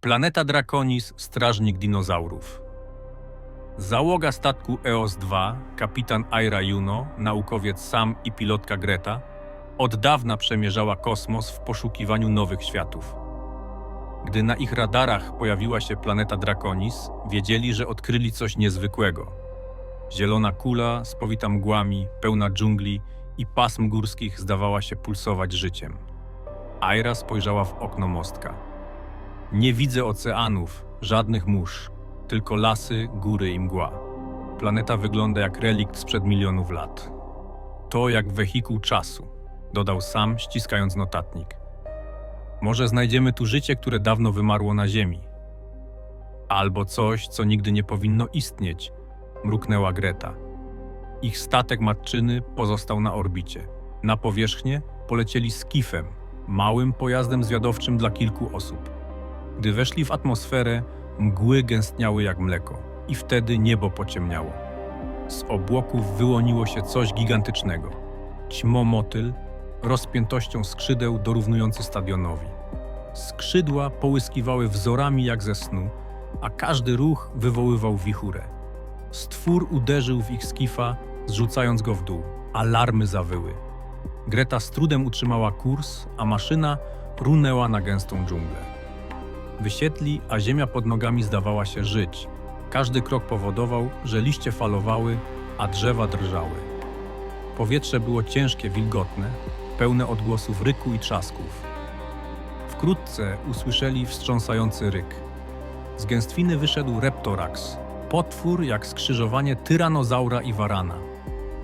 Planeta Draconis, strażnik dinozaurów. Załoga statku EOS-2, kapitan Aira Juno, naukowiec Sam i pilotka Greta, od dawna przemierzała kosmos w poszukiwaniu nowych światów. Gdy na ich radarach pojawiła się planeta Draconis, wiedzieli, że odkryli coś niezwykłego. Zielona kula, spowita mgłami, pełna dżungli i pasm górskich zdawała się pulsować życiem. Aira spojrzała w okno mostka. Nie widzę oceanów, żadnych mórz, tylko lasy, góry i mgła. Planeta wygląda jak relikt sprzed milionów lat. To jak wehikuł czasu, dodał sam, ściskając notatnik. Może znajdziemy tu życie, które dawno wymarło na Ziemi. Albo coś, co nigdy nie powinno istnieć, mruknęła Greta. Ich statek matczyny pozostał na orbicie. Na powierzchnię polecieli skifem, małym pojazdem zwiadowczym dla kilku osób. Gdy weszli w atmosferę, mgły gęstniały jak mleko i wtedy niebo pociemniało. Z obłoków wyłoniło się coś gigantycznego. Ćmo motyl, rozpiętością skrzydeł dorównujący stadionowi. Skrzydła połyskiwały wzorami jak ze snu, a każdy ruch wywoływał wichurę. Stwór uderzył w ich skifa, zrzucając go w dół. Alarmy zawyły. Greta z trudem utrzymała kurs, a maszyna runęła na gęstą dżunglę. Wysiedli, a ziemia pod nogami zdawała się żyć. Każdy krok powodował, że liście falowały, a drzewa drżały. Powietrze było ciężkie, wilgotne, pełne odgłosów ryku i trzasków. Wkrótce usłyszeli wstrząsający ryk. Z gęstwiny wyszedł Reptorax, potwór jak skrzyżowanie tyranozaura i warana.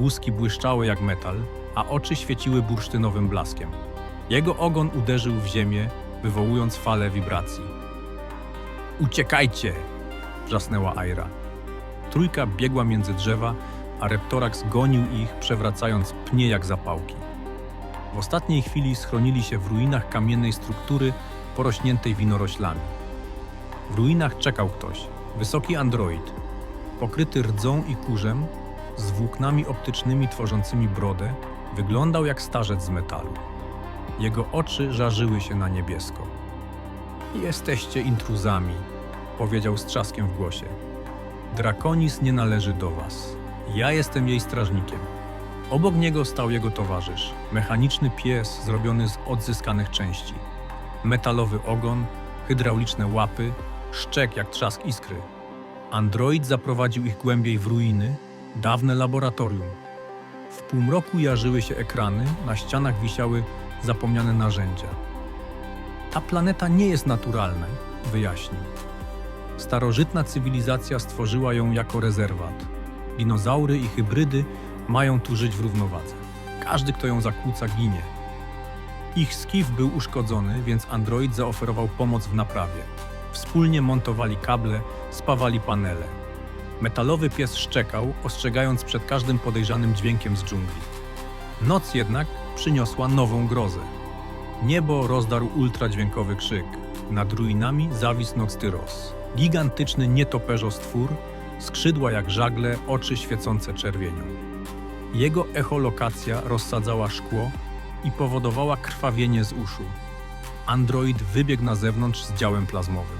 Łuski błyszczały jak metal, a oczy świeciły bursztynowym blaskiem. Jego ogon uderzył w ziemię, wywołując falę wibracji. Uciekajcie! wrzasnęła Aira. Trójka biegła między drzewa, a Reptorax gonił ich, przewracając pnie jak zapałki. W ostatniej chwili schronili się w ruinach kamiennej struktury porośniętej winoroślami. W ruinach czekał ktoś, wysoki android, pokryty rdzą i kurzem, z włóknami optycznymi tworzącymi brodę, wyglądał jak starzec z metalu. Jego oczy żarzyły się na niebiesko. Jesteście intruzami, powiedział z trzaskiem w głosie. Drakonis nie należy do was. Ja jestem jej strażnikiem. Obok niego stał jego towarzysz, mechaniczny pies zrobiony z odzyskanych części. Metalowy ogon, hydrauliczne łapy, szczek jak trzask iskry. Android zaprowadził ich głębiej w ruiny, dawne laboratorium. W półmroku jarzyły się ekrany, na ścianach wisiały zapomniane narzędzia. Ta planeta nie jest naturalna, wyjaśnił. Starożytna cywilizacja stworzyła ją jako rezerwat. Dinozaury i hybrydy mają tu żyć w równowadze. Każdy, kto ją zakłóca, ginie. Ich skif był uszkodzony, więc android zaoferował pomoc w naprawie. Wspólnie montowali kable, spawali panele. Metalowy pies szczekał, ostrzegając przed każdym podejrzanym dźwiękiem z dżungli. Noc jednak przyniosła nową grozę. Niebo rozdarł ultradźwiękowy krzyk. Nad ruinami zawisł Noxtyros. Gigantyczny nietoperzostwór, skrzydła jak żagle, oczy świecące czerwienią. Jego echolokacja rozsadzała szkło i powodowała krwawienie z uszu. Android wybiegł na zewnątrz z działem plazmowym.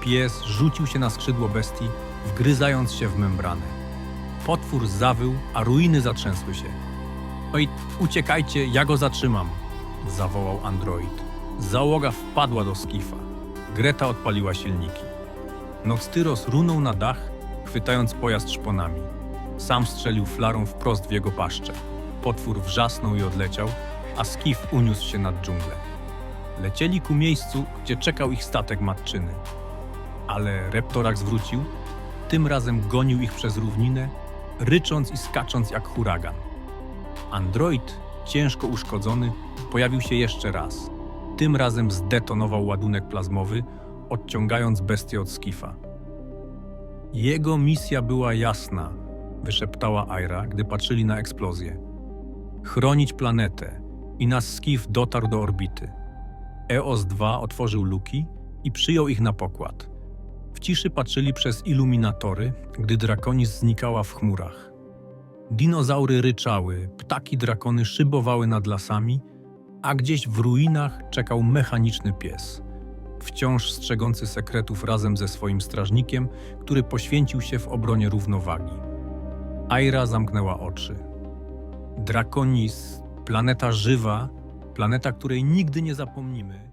Pies rzucił się na skrzydło bestii, wgryzając się w membranę. Potwór zawył, a ruiny zatrzęsły się. Oj, uciekajcie, ja go zatrzymam! Zawołał android. Załoga wpadła do skifa. Greta odpaliła silniki. Noxtyros runął na dach, chwytając pojazd szponami. Sam strzelił flarą wprost w jego paszczę. Potwór wrzasnął i odleciał, a skif uniósł się nad dżunglę. Lecieli ku miejscu, gdzie czekał ich statek matczyny. Ale Reptorax wrócił, tym razem gonił ich przez równinę, rycząc i skacząc jak huragan. Android, ciężko uszkodzony, pojawił się jeszcze raz. Tym razem zdetonował ładunek plazmowy, odciągając bestię od skifa. Jego misja była jasna, wyszeptała Aira, gdy patrzyli na eksplozję. Chronić planetę i nasz skif dotarł do orbity. EOS-2 otworzył luki i przyjął ich na pokład. W ciszy patrzyli przez iluminatory, gdy Drakonis znikała w chmurach. Dinozaury ryczały, ptaki drakony szybowały nad lasami, a gdzieś w ruinach czekał mechaniczny pies. wciąż strzegący sekretów razem ze swoim strażnikiem, który poświęcił się w obronie równowagi. Aira zamknęła oczy. Draconis, planeta żywa, planeta, której nigdy nie zapomnimy,